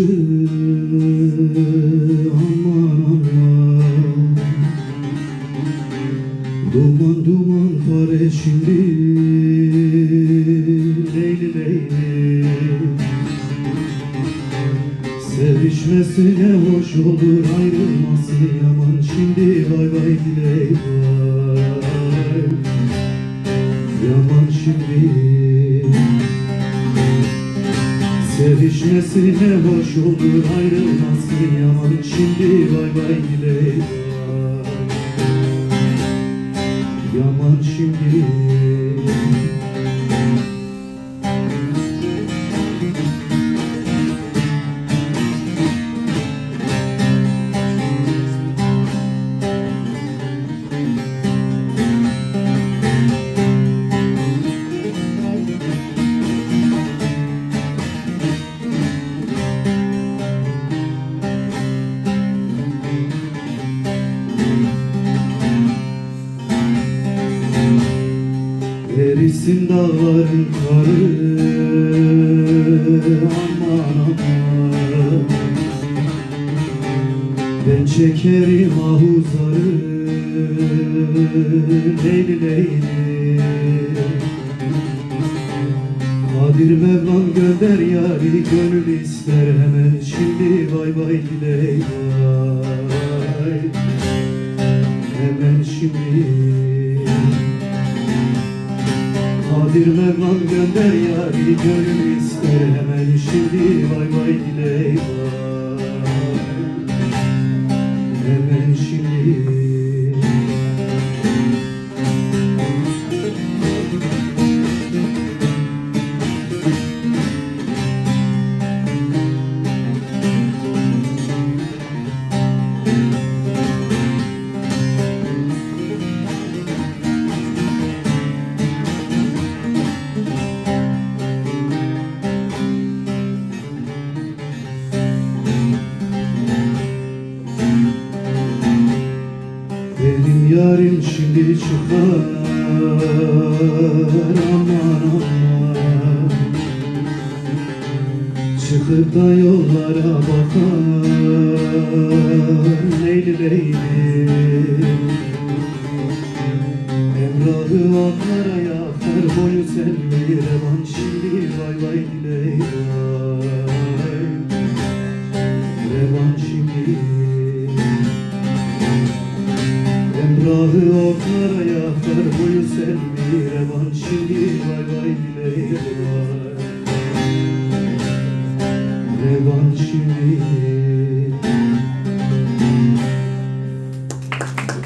Aman aman Duman duman pare şimdi. Leyli leyli. Sevişmesine hoş olur ayrılması yaman. Şimdi vay vay diley vay Yaman şimdi Sevişmesine hoş olur ayrılması yaman Şimdi vay diley vay Yaman şimdi Erisin dağların karı aman aman. Ben çekerim ahuzarı. Leyli leyli Kadir Mevlam gönder yari gönül ister. Hemen şimdi vay vay diley vay Hemen şimdi Kadir Mevlam gönder yari gönül ister hemen şimdi yarim şimdi çıkar aman aman. Çıkıp da yollara bakar Leyli leyli Emrahı atlara yakar boyu selvi revan. Şimdi vay vay diley Emrahı oklara yakar boyu selvi revan şimdi vay vay diley vay Revan şimdi